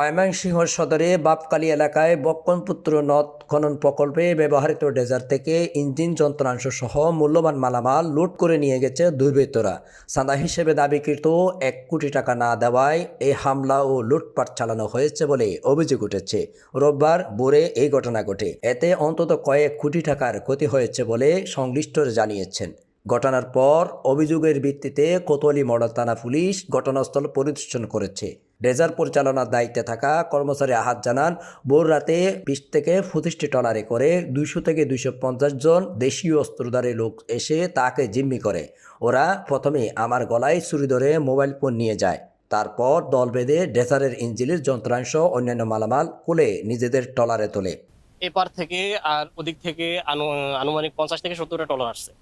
ময়মনসিংহ সদরে বাপকালী এলাকায় বক্কনপুত্র নদ খনন প্রকল্পে ব্যবহৃত ডেজার থেকে ইঞ্জিন যন্ত্রাংশ সহ মূল্যবান মালামাল লুট করে নিয়ে গেছে দুর্বৃত্তরা। চাঁদা হিসেবে দাবিকৃত এক কোটি টাকা না দেওয়ায় এই হামলা ও লুটপাট চালানো হয়েছে বলে অভিযোগ উঠেছে। রোববার ভোরে এই ঘটনা ঘটে। এতে অন্তত কয়েক কোটি টাকার ক্ষতি হয়েছে বলে সংশ্লিষ্টরা জানিয়েছেন। ঘটনার পর অভিযোগের ভিত্তিতে কোতোয়ালি মডেল থানা পুলিশ ঘটনাস্থল পরিদর্শন করেছে। ডেজার পরিচালনার দায়িত্বে থাকা কর্মচারী আহাত জানান, ভোর রাতে বিশ থেকে পঁচিশটি টলারে করে দুইশো থেকে দুইশো পঞ্চাশ জন দেশীয় অস্ত্রধারী লোক এসে তাকে জিম্মি করে। ওরা প্রথমে আমার গলায় ছুরি ধরে মোবাইল ফোন নিয়ে যায়। তারপর দল বেঁধে ডেজারের ইঞ্জিনের যন্ত্রাংশ অন্যান্য মালামাল খুলে নিজেদের টলারে তোলে। এপার থেকে আর ওদিক থেকে আনু- আনুমানিক পঞ্চাশ থেকে সত্তরটা টলার আসছে।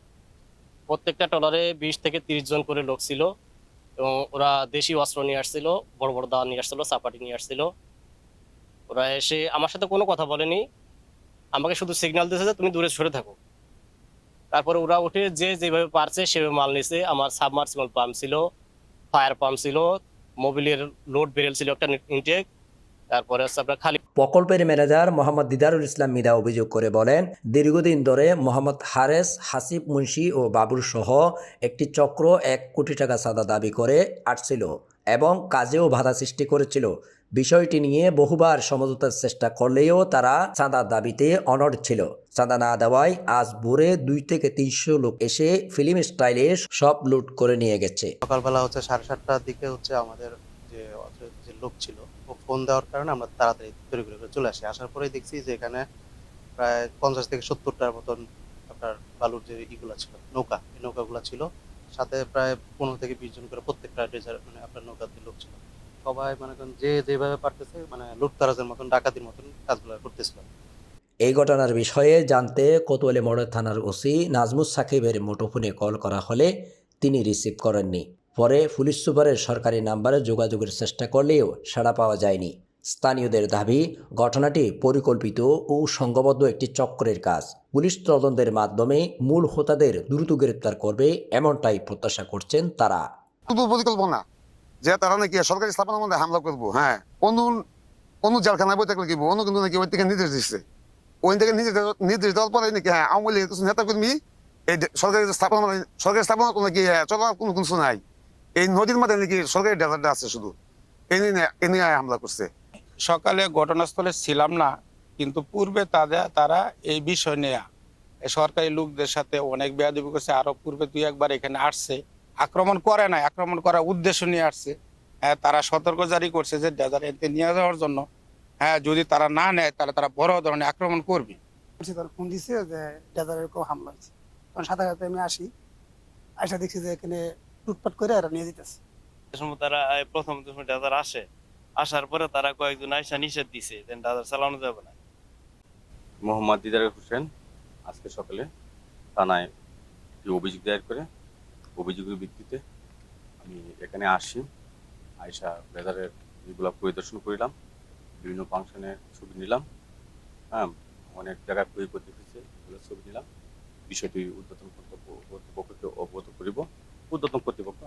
প্রত্যেকটা টলারে বিশ থেকে তিরিশ জন করে লোক ছিল। এবং ওরা দেশি অস্ত্র নিয়ে আসছিল, বড় বড় দা নিয়ে আসছিল চাপাটি নিয়ে আসছিল। ওরা এসে আমার সাথে কোনো কথা বলেনি। আমাকে শুধু সিগন্যাল দিয়েছে যে তুমি দূরে সরে থাকো। তারপরে ওরা উঠে যে যেভাবে পারছে সেভাবে মাল নিছে। আমার সাবমার্সিবল পাম্প ছিল ফায়ার পাম্প ছিল মোবিলের লোড বেরেল ছিল একটা ইনটেক তারপরে হচ্ছে আপনার খালি প্রকল্পের ম্যানেজার মোহাম্মদ দিদারুল ইসলাম মিদা অভিযোগ করে বলেন, দীর্ঘদিন ধরে মোহাম্মদ হারেস, হাসিব মুন্সি ও বাবুর সহ একটি চক্র এক কোটি টাকা চাঁদা দাবি করে আসছিল এবং কাজেও বাধা সৃষ্টি করেছিল। বিষয়টি নিয়ে বহুবার সমঝোতার চেষ্টা করলেও তারা চাঁদার দাবিতে অনড় ছিল। চাঁদা না দেওয়ায় আজ ভোরে দুই থেকে তিনশো লোক এসে ফিল্ম স্টাইলে সব লুট করে নিয়ে গেছে। সকালবেলা হচ্ছে সাড়ে সাতটার দিকে হচ্ছে আমাদের যে যে লোক ছিল ফোন দেওয়ার কারণে আমরা তাড়াতাড়ি তৈরি করে চলে আসি। আসার পরেই দেখছি যে এখানে প্রায় পঞ্চাশ থেকে সত্তরটার মতন আপনার বালুর যে ইগুলা ছিল, নৌকা, এই নৌকাগুলো ছিল। সাথে প্রায় পনেরো থেকে বিশ জন করে প্রত্যেকটা ডেজার মানে আপনার নৌকাতে লোক ছিল। সবাই মানে করেন যে যেভাবে পারতেছে মানে লুটতারাজের মতন, ডাকাতির মতন কাজগুলো করতেছিল। এই ঘটনার বিষয়ে জানতে কোতোয়ালি মডেল থানার ওসি নাজমুস সাকিবের মুঠোফোনে কল করা হলে তিনি রিসিভ করেননি। পরে পুলিশ সুপারের সরকারি নাম্বারে যোগাযোগের চেষ্টা করলেও সাড়া পাওয়া যায়নি। স্থানীয়দের দাবি ঘটনাটি পরিকল্পিত ও সংঘবদ্ধ একটি চক্রের কাজ। পুলিশ তদন্তের মাধ্যমে মূল হোতাদের দ্রুত গ্রেপ্তার করবে এমনটাই প্রত্যাশা করছেন তারা। পরিকল্পনা যে তারা নাকি সরকারি স্থাপনার মধ্যে হামলা করব হ্যাঁ অন্য অন্য জেলখানায় বই থাকলে কি অন্য কিন্তু নাকি ওই থেকে নির্দেশ দিচ্ছে। ওই থেকে নির্দেশ নির্দেশ দেওয়ার পরে নাকি হ্যাঁ আওয়ামী লীগের কিছু নেতা কর্মী এই সরকারি স্থাপনা সরকারি স্থাপনা নাকি হ্যাঁ, চলার কোনো কিছু নাই। এই নদীর মধ্যে নাকি সরকারি ডেজার্টটা আছে শুধু? এই নিয়ে নিয়ে হামলা করছে। সকালে ঘটনাস্থলে ছিলাম না কিন্তু পূর্বে তাদের তারা এই বিষয় নেয়া সরকারি লোকদের সাথে অনেক বেয়াদবি করছে। আরও পূর্বে দুই একবার এখানে আসছে। আক্রমণ করে না আক্রমণ করার উদ্দেশ্য নিয়ে আসছে। হ্যাঁ তারা সতর্ক জারি করছে যে ডেজার এতে নিয়ে যাওয়ার জন্য। হ্যাঁ যদি তারা না নেয় তাহলে তারা বড় ধরনের আক্রমণ করবে। বলছি তার ফোন দিছে যে ডেজার এরকম হামলা হয়েছে। তখন সাথে সাথে আমি আসি। আসা দেখছি যে এখানে লুটপাট করে এরা নিয়ে যেতেছে সময় তারা প্রথম সময় ডাজার আসে আসার পরে তারা কয়েকজন আইসা নিষেধ দিছে যে ডাজার চালানো যাবে না। মোহাম্মদ দিদার হোসেন আজকে সকালে থানায় একটি অভিযোগ দায়ের করে অভিযোগের ভিত্তিতে আমি এখানে আসি আয়সা বেদারের এগুলো পরিদর্শন করিলাম বিভিন্ন ফাংশনের ছবি নিলাম হ্যাঁ অনেক জায়গায় ক্ষয়ক্ষতি হয়েছে এগুলো ছবি নিলাম বিষয়টি উদ্বোধন কর্তব্য কর্তৃপক্ষকে অবগত করিব। উদ্বোধন কর্তৃপক্ষ